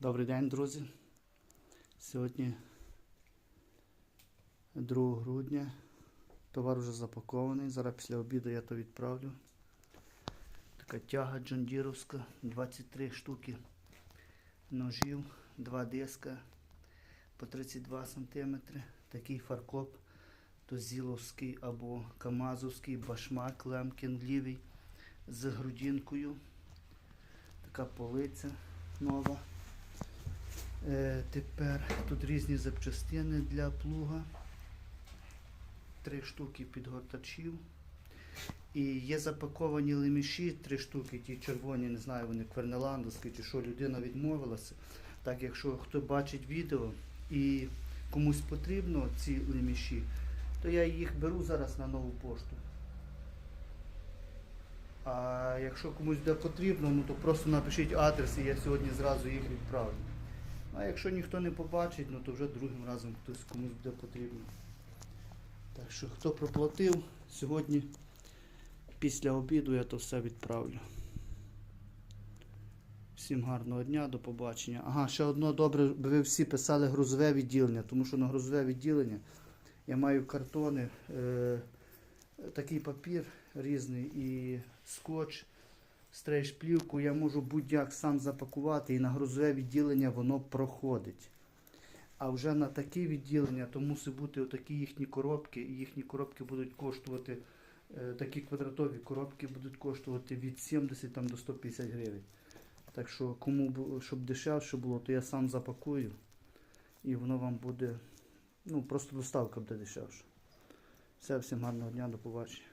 Добрий день, друзі. Сьогодні 2 грудня. Товар вже запакований. Зараз після обіду я то відправлю. Така тяга джондіровська, 23 штуки ножів, 2 диска по 32 см. Такий фаркоп, то зіловський або камазовський башмак лемкін лівий з грудинкою. Така полиця нова. Е, тепер тут різні запчастини для плуга. Три штуки підгортачів. І є запаковані леміші, три штуки, ті червоні, не знаю, вони квернеландовські чи що, людина відмовилася. Так, якщо хто бачить відео і комусь потрібно ці леміші, то я їх беру зараз на нову пошту. А якщо комусь буде потрібно, ну то просто напишіть адрес і я сьогодні зразу їх відправлю. А якщо ніхто не побачить, ну то вже другим разом хтось комусь буде потрібно. Так що хто проплатив, сьогодні після обіду я то все відправлю. Всім гарного дня, до побачення. Ага, ще одно добре, ви всі писали грузове відділення, тому що на грузове відділення я маю картони, е, такий папір різний і скотч, стрейч-плівку я можу будь-як сам запакувати і на грузове відділення воно проходить. А вже на такі відділення то мусить бути отакі їхні коробки, і їхні коробки будуть коштувати, е, такі квадратові коробки будуть коштувати від 70 там, до 150 гривень. Так що, кому щоб дешевше було, то я сам запакую і воно вам буде, ну просто доставка буде дешевше. Все, всім гарного дня, до побачення.